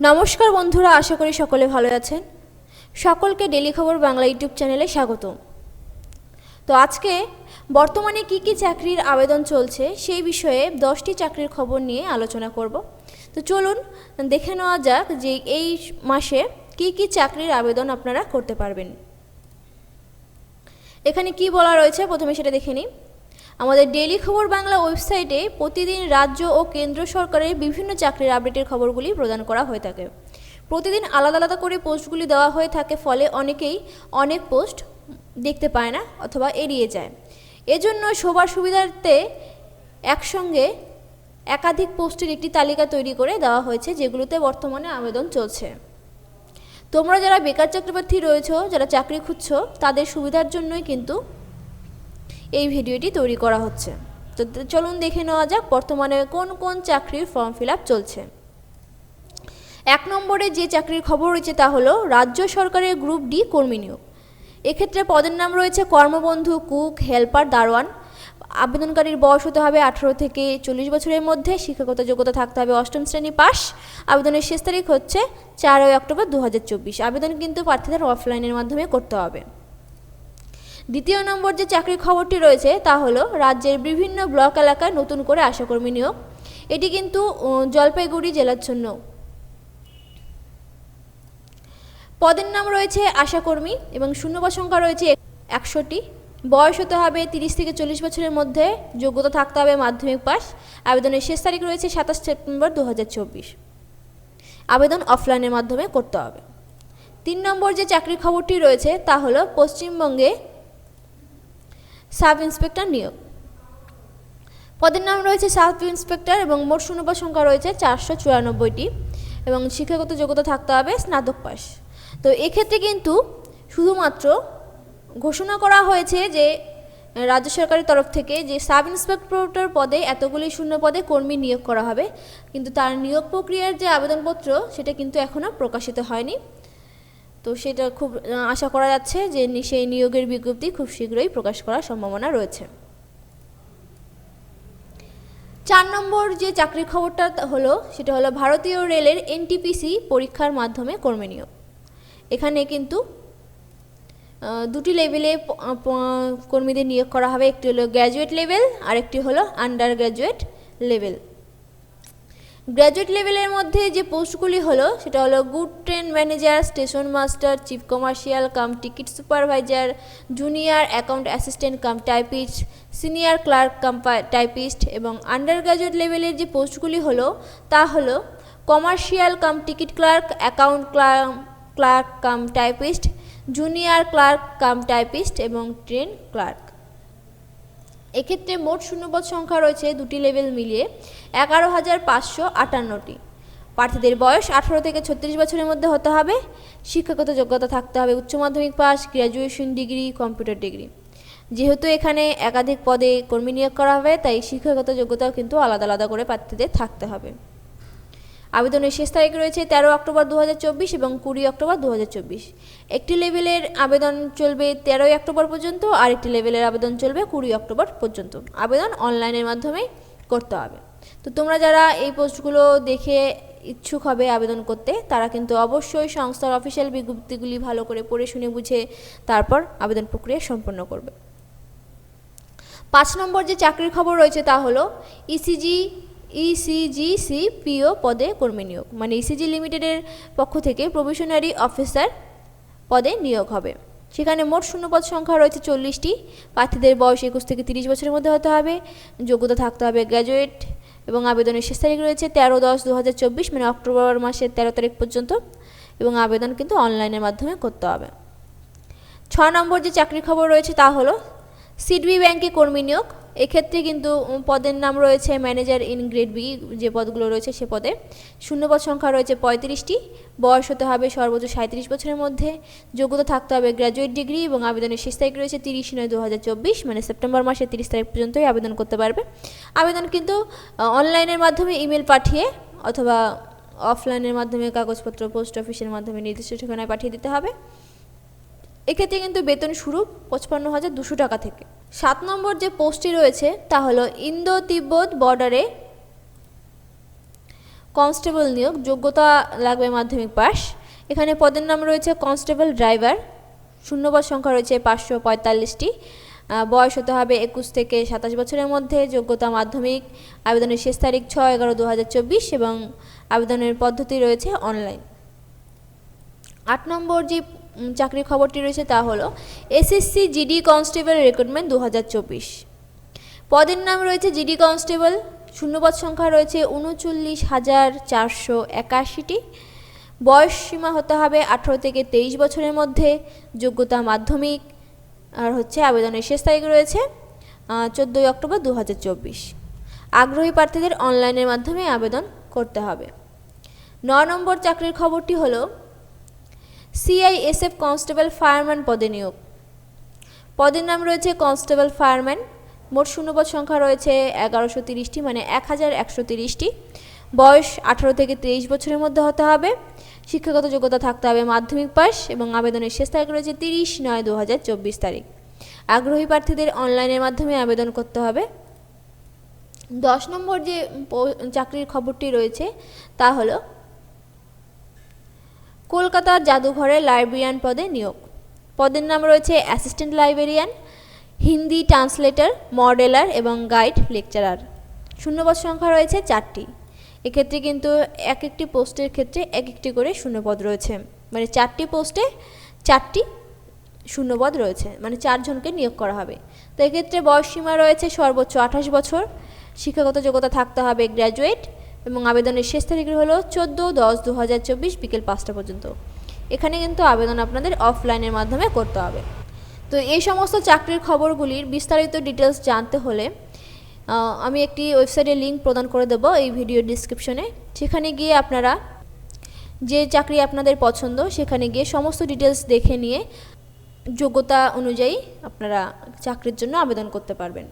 নমস্কার বন্ধুরা, আশা করি সকলে ভালো আছেন। সকলকে ডেলি খবর বাংলা ইউটিউব চ্যানেলে স্বাগত তো আজকে বর্তমানে কি কি চাকরির আবেদন চলছে সেই বিষয়ে দশটি চাকরির খবর নিয়ে আলোচনা করব। তো চলুন দেখে নেওয়া যাক যে এই মাসে কি কি চাকরির আবেদন আপনারা করতে পারবেন। এখানে কি বলা রয়েছে? প্রথমে সেটা দেখে নিই। আমাদের ডেলি খবর বাংলা ওয়েবসাইটে প্রতিদিন রাজ্য ও কেন্দ্র সরকারের বিভিন্ন চাকরির আপডেটের খবরগুলি প্রদান করা হয়ে থাকে। প্রতিদিন আলাদা আলাদা করে পোস্টগুলি দেওয়া হয়ে থাকে, ফলে অনেকেই অনেক পোস্ট দেখতে পায় না অথবা এড়িয়ে যায়। এজন্য সবার সুবিধার্থে একসঙ্গে একাধিক পোস্টের একটি তালিকা তৈরি করে দেওয়া হয়েছে, যেগুলোতে বর্তমানে আবেদন চলছে। তোমরা যারা বেকার চাকরিপ্রার্থী রয়েছো, যারা চাকরি খুঁজছো, তাদের সুবিধার জন্যই কিন্তু এই ভিডিওটি তৈরি করা হচ্ছে। তো চলুন দেখে নেওয়া যাক বর্তমানে কোন কোন চাকরির ফর্ম ফিল চলছে। এক নম্বরে যে চাকরির খবর রয়েছে তা হলো রাজ্য সরকারের গ্রুপ ডি কর্মী নিয়োগ। এক্ষেত্রে পদের নাম রয়েছে কর্মবন্ধু, কুক, হেল্পার, দারোয়ান। আবেদনকারীর বয়স হতে হবে আঠারো থেকে চল্লিশ বছরের মধ্যে। শিক্ষাগত যোগ্যতা থাকতে হবে অষ্টম শ্রেণি পাস আবেদনের শেষ তারিখ হচ্ছে চারই অক্টোবর দু হাজার চব্বিশ। আবেদন কিন্তু প্রার্থীদের অফলাইনের মাধ্যমে করতে হবে। দ্বিতীয় নম্বর যে চাকরির খবরটি রয়েছে তা হলো রাজ্যের বিভিন্ন ব্লক এলাকায় নতুন করে আশাকর্মী নিয়োগ। এটি কিন্তু জলপাইগুড়ি জেলার জন্য। পদের নাম রয়েছে আশাকর্মী এবং শূন্যপদ সংখ্যা রয়েছে একশোটি বয়স হতে হবে তিরিশ থেকে চল্লিশ বছরের মধ্যে। যোগ্যতা থাকতে হবে মাধ্যমিক পাস আবেদনের শেষ তারিখ রয়েছে সাতাশ সেপ্টেম্বর দু হাজার চব্বিশ। আবেদন অফলাইনের মাধ্যমে করতে হবে। তিন নম্বর যে চাকরির খবরটি রয়েছে তা হলো পশ্চিমবঙ্গে সাব ইন্সপেক্টর নিয়োগ। পদের নাম রয়েছে সাব ইন্সপেক্টর এবং মোট শূন্যপদ সংখ্যা রয়েছে চারশো চুরানব্বইটি এবং শিক্ষাগত যোগ্যতা থাকতে হবে স্নাতক পাস তো এক্ষেত্রে কিন্তু শুধুমাত্র ঘোষণা করা হয়েছে যে, রাজ্য সরকারের তরফ থেকে যে সাব ইন্সপেক্টর পদে এতগুলি শূন্য পদে কর্মী নিয়োগ করা হবে, কিন্তু তার নিয়োগ প্রক্রিয়ার যে আবেদনপত্র সেটা কিন্তু এখনও প্রকাশিত হয়নি। তো সেটা খুব আশা করা যাচ্ছে যে সেই নিয়োগের বিজ্ঞপ্তি খুব শীঘ্রই প্রকাশ করার সম্ভাবনা রয়েছে। চার নম্বর যে চাকরির খবরটা হলো, সেটা হলো ভারতীয় রেলের এনটিপিসি পরীক্ষার মাধ্যমে কর্মী নিয়োগ। এখানে কিন্তু দুটি লেভেলে কর্মীদের নিয়োগ করা হবে। একটি হলো গ্র্যাজুয়েট লেভেল আর একটি হলো আন্ডার গ্র্যাজুয়েট লেভেল গ্র্যাজুয়েট লেভেলের মধ্যে যে পোস্টগুলি হলো, সেটা হলো good train manager, station master, chief commercial, cum ticket supervisor, junior account assistant, cum typist, senior clerk, cum typist এবং আন্ডার গ্র্যাজুয়েট লেভেলের যে পোস্টগুলি হলো, তা হলো commercial, cum ticket clerk, account clerk, cum typist, junior clerk, cum typist এবং train clerk. এক্ষেত্রে মোট শূন্যপদ সংখ্যা রয়েছে দুটি লেভেল মিলিয়ে এগারো হাজার পাঁচশো আটান্নটি। প্রার্থীদের বয়স আঠারো থেকে ছত্রিশ বছরের মধ্যে হতে হবে। শিক্ষাগত যোগ্যতা থাকতে হবে উচ্চ মাধ্যমিক pass graduation degree, computer degree. যেহেতু এখানে একাধিক পদে কর্মী নিয়োগ করা হবে, তাই শিক্ষাগত যোগ্যতাও কিন্তু আলাদা আলাদা করে প্রার্থীদের থাকতে হবে। আবেদনের শেষ তারিখ রয়েছে তেরো অক্টোবর দু হাজার চব্বিশ এবং কুড়ি অক্টোবর দু হাজার চব্বিশ। একটি লেভেলের আবেদন চলবে তেরোই অক্টোবর পর্যন্ত আর একটি লেভেলের আবেদন চলবে কুড়ি অক্টোবর পর্যন্ত। আবেদন অনলাইনের মাধ্যমে করতে হবে। তো তোমরা যারা এই পোস্টগুলো দেখে ইচ্ছুক হবে আবেদন করতে, তারা কিন্তু অবশ্যই সংস্থার অফিসিয়াল বিজ্ঞপ্তিগুলি ভালো করে পড়ে শুনে বুঝে তারপর আবেদন প্রক্রিয়া সম্পন্ন করবে। পাঁচ নম্বর যে চাকরির খবর রয়েছে তা হলো E ইসিজি ইসিজিসি পিও পদে কর্মী নিয়োগ। মানে ইসিজি লিমিটেডের পক্ষ থেকে প্রভিশনারি অফিসার পদে নিয়োগ হবে। সেখানে মোট শূন্যপদ সংখ্যা রয়েছে চল্লিশটি। প্রার্থীদের বয়স একুশ থেকে তিরিশ বছরের মধ্যে হতে হবে। যোগ্যতা থাকতে হবে গ্র্যাজুয়েট এবং আবেদনের শেষ তারিখ রয়েছে তেরো দশ দু মানে অক্টোবর মাসের তেরো তারিখ পর্যন্ত। এবং আবেদন কিন্তু অনলাইনের মাধ্যমে করতে হবে। ছ নম্বর যে চাকরির খবর রয়েছে তা হলো সিডবি ব্যাংকে কর্মী নিয়োগ। এক্ষেত্রে কিন্তু পদের নাম রয়েছে ম্যানেজার ইন গ্রেড বি, যে পদগুলো রয়েছে সে পদে। শূন্যপদ সংখ্যা রয়েছে পঁয়ত্রিশটি। বয়স হতে হবে সর্বোচ্চ সাঁত্রিশ বছরের মধ্যে। যোগ্যতা থাকতে হবে গ্র্যাজুয়েট ডিগ্রি এবং আবেদনের শেষ তারিখ রয়েছে তিরিশ নয় দু মানে সেপ্টেম্বর মাসের তিরিশ তারিখ পর্যন্তই আবেদন করতে পারবে। আবেদন কিন্তু অনলাইনের মাধ্যমে ইমেল পাঠিয়ে অথবা অফলাইনের মাধ্যমে কাগজপত্র, পোস্ট অফিসের মাধ্যমে নির্দিষ্ট ঠিকানায় পাঠিয়ে দিতে হবে। এক্ষেত্রে কিন্তু বেতন শুরু পঁচপান্ন হাজার দুশো টাকা থেকে। সাত নম্বর যে পোস্টটি রয়েছে, তা হলো ইন্দো তিব্বত বর্ডারে কনস্টেবল নিয়োগ, যোগ্যতা লাগবে মাধ্যমিক পাস এখানে পদের নাম রয়েছে কনস্টেবল ড্রাইভার, শূন্যপদ সংখ্যা রয়েছে পাঁচশো পঁয়তাল্লিশটি। বয়স হতে হবে একুশ থেকে সাতাশ বছরের মধ্যে, যোগ্যতা মাধ্যমিক, আবেদনের শেষ তারিখ ছয় এগারো দু এবং আবেদনের পদ্ধতি রয়েছে অনলাইন। আট নম্বর যে চাকরির খবরটি রয়েছে তা হলো, এসএসসি জিডি কনস্টেবল রিক্রুটমেন্ট দু হাজার চব্বিশ। পদের নাম রয়েছে জিডি কনস্টেবল, শূন্যপদ সংখ্যা রয়েছে উনচল্লিশ হাজার চারশো একাশিটি। বয়স সীমা হতে হবে আঠারো থেকে তেইশ বছরের মধ্যে, যোগ্যতা মাধ্যমিক, আর হচ্ছে আবেদনের শেষ তারিখ রয়েছে চোদ্দোই অক্টোবর দু হাজার চব্বিশ। আগ্রহী প্রার্থীদের অনলাইনের মাধ্যমে আবেদন করতে হবে। ন নম্বর চাকরির খবরটি হলো সিআইএসএফ কনস্টেবল ফায়ারম্যান পদে নিয়োগ। পদের নাম রয়েছে কনস্টেবল ফায়ারম্যান মোট শূন্যপদ সংখ্যা রয়েছে এগারোশো তিরিশটি মানে এক হাজার একশো তিরিশটি। বয়স আঠারো থেকে তেইশ বছরের মধ্যে হতে হবে। শিক্ষাগত যোগ্যতা থাকতে হবে মাধ্যমিক পাস এবং আবেদনের শেষ তারিখ রয়েছে তিরিশ নয় দু হাজার চব্বিশ তারিখ। আগ্রহী প্রার্থীদের অনলাইনের মাধ্যমে আবেদন করতে হবে। দশ নম্বর যে চাকরির খবরটি রয়েছে তা হলো কলকাতার জাদুঘরে লাইব্রেরিয়ান পদে নিয়োগ। পদের নাম রয়েছে assistant librarian, Hindi translator, modeller এবং গাইড লেকচারার। শূন্যপদ সংখ্যা রয়েছে চারটি। এক্ষেত্রে কিন্তু এক একটি পোস্টের ক্ষেত্রে এক একটি করে শূন্যপদ রয়েছে। মানে চারটি পোস্টে চারটি শূন্যপদ রয়েছে। মানে চারজনকে নিয়োগ করা হবে। তো এক্ষেত্রে বয়স সীমা রয়েছে সর্বোচ্চ আঠাশ বছর। শিক্ষাগত যোগ্যতা থাকতে হবে গ্র্যাজুয়েট। এবং আবেদনের শেষ তারিখ হলো চোদ্দ দশ দু হাজার চব্বিশ বিকেল পাঁচটা পর্যন্ত। এখানে কিন্তু আবেদন আপনাদের অফলাইনের মাধ্যমে করতে হবে। তো এই সমস্ত চাকরির খবরগুলির বিস্তারিত ডিটেলস জানতে হলে আমি একটি ওয়েবসাইটের লিঙ্ক প্রদান করে দেবো এই ভিডিও ডিসক্রিপশনে সেখানে গিয়ে আপনারা যে চাকরি আপনাদের পছন্দ, সেখানে গিয়ে সমস্ত ডিটেলস দেখে নিয়ে যোগ্যতা অনুযায়ী আপনারা চাকরির জন্য আবেদন করতে পারবেন।